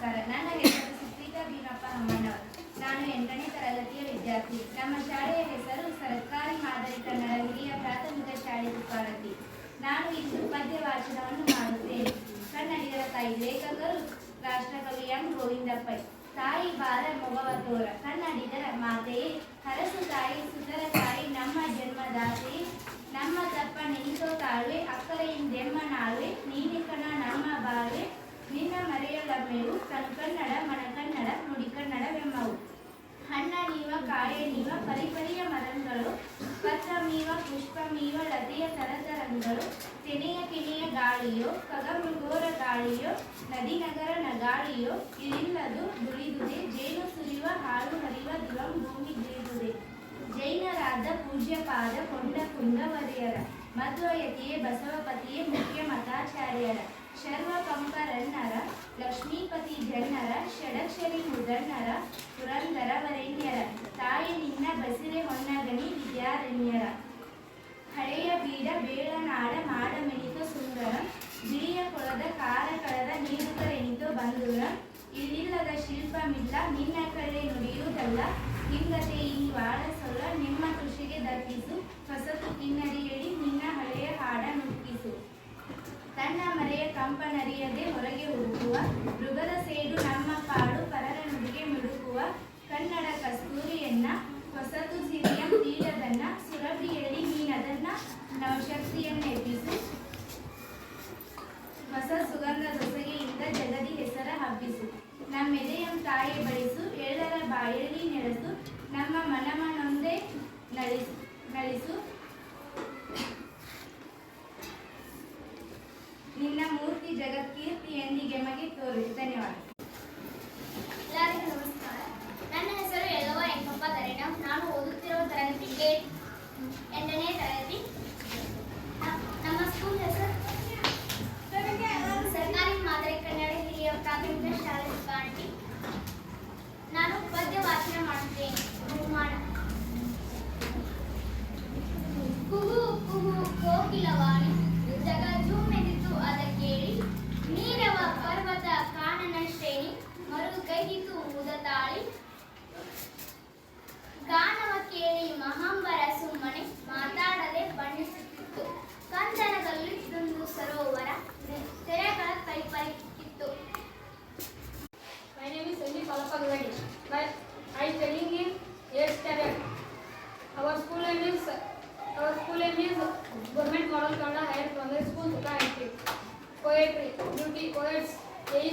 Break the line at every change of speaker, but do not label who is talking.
ನಮಸ್ಕಾರ. ನನ್ನ ಹೆಸರು ಸುಪ್ರೀತಾ ಭೀಮಪ್ಪ ಹಮ್ಮಣ್ಣವರ್ ನಾನು ಎಂಟನೇ ತರಗತಿಯ ವಿದ್ಯಾರ್ಥಿ. ನಮ್ಮ ಶಾಲೆಯ ಹೆಸರು ಸರ್ಕಾರಿ ಮಾದರಿ ಕನ್ನಡ ಹಿರಿಯ ಪ್ರಾಥಮಿಕ ಶಾಲೆ ತುಕಾರತಿ ನಾನು ಇಂದು ಪದ್ಯ ವಾಚನವನ್ನು ಮಾಡುತ್ತೇನೆ. ಕನ್ನಡಿಗರ ತಾಯಿ ಲೇಖಕರು ರಾಷ್ಟ್ರಕವಿ ಎಂ. ಗೋವಿಂದಪ್ಪ. ತಾಯಿ ಬಾರ ಮೊಗವ ತೋರ ಕನ್ನಡಿಗರ ಮಾತೆಯೇ, ಹರಸು ತಾಯಿ ಸುಧರ ತಾಯಿ, ನಮ್ಮ ಜನ್ಮದಾತೆಯೇ. ನಮ್ಮ ತಪ್ಪ ನಿಂತೋ ತಾಳ್ವೆ ಅಕ್ಕರೆಯಿಂದೆಮ್ಮ ನಾಳ್ವೆ, ನೀನೆ ಪುಷ್ಪ ನದಿಯ ತರತರಂಗಳು ತೆನೆಯ ಕೆನೆಯ ಗಾಳಿಯೋ, ಕಗಮೃಗೋರ ಗಾಳಿಯೋ ನದಿ ನಗರ ನಗಾಳಿಯೋ ಇಳಿಲ್ಲದು ದುಳಿದುದೆ, ಜೇನು ಸುರಿಯುವ ಹಾಲು ಹರಿವ, ದಿವಂ ಭೂಮಿ ಗಿಳಿದುದೆ. ಜೈನರಾದ ಪೂಜ್ಯಪಾದ ಕೊಂಡ ಕುಂದವರಿಯರ ಮಧ್ವಯತಿಯೇ ಬಸವಪತಿಯೇ ಮುಖ್ಯ ಮತಾಚಾರ್ಯರ ಶರ್ವ ಪಂಪರನ್ನರ ಲಕ್ಷ್ಮೀಪತಿ ಜನ್ನರ, ಷಡಕ್ಷರಿ ಮುದನ್ನರ ಪುರಂದರ ವರೆಣ್ಯರ ತಾಯಿ ನಿನ್ನ ಬಸಿರೆ ಹೊನ್ನಗಣಿ ವಿದ್ಯಾರಣ್ಯರ. ಬಿಳಿಯ ಕೊಳದ ಕಳೆದ ಕಳದ ನಿಂತು ಬಂದೂರ. ಇಲ್ಲಿಲ್ಲದ ಶಿಲ್ಪಮಿಲ್ಲ, ನಿನ್ನ ಕಡೆ ನುಡಿಯುವುದಲ್ಲ ಹಿಂಗತೆ ಈ ವಾಳ ಸೊಲ್ಲ ನಿಮ್ಮ ಕೃಷಿಗೆ ದಕ್ಕಿಸು ಹೊಸತು ಕಿನ್ನರಿಯಡಿ ನಿನ್ನ ಹಳೆಯ ಹಾಡ ನುಗ್ಗಿಸು ತನ್ನ ಮರೆಯ ಕಂಪನರಿಯದೆ ಹೊರಗೆ ಹುಡುಕುವ ತಾಯಿ ಬಡಿಸು ಎಲ್ಲರ ಬಾಯಲ್ಲಿ ನೆಲೆಸು, ನಮ್ಮ ಮನಮನೊಂದೇ ನಳಿಸು ನಳಿಸು ನಿನ್ನ ಮೂರ್ತಿ ಜಗತ್ಕೀರ್ತಿ ಎಂದಿಗೆ ಮಗೆ ತೋರು ಧನ್ಯವಾದ.
ಕೈಗಿತು ಮುದತಾಳಿ ಗಾನವ ಕೇಳಿ ಮಹಾಂಬರ ಸುಮ್ಮನೆ ಮಾತಾಡದೆ ಬಣ್ಣಿಸುತ್ತಿತ್ತು ಕಂದರದಲ್ಲಿದ್ದೊಂದು ಸರೋವರ ತೆರೆಗಳ ಕೈಪರಿಕಿತ್ತು
My name is Sandeep Alapagwadi. My, I studying in 8th standard. Our school name is our school name is Government Model Kannada Higher Primary School, Sukayanti. Poetry, beauty, poets,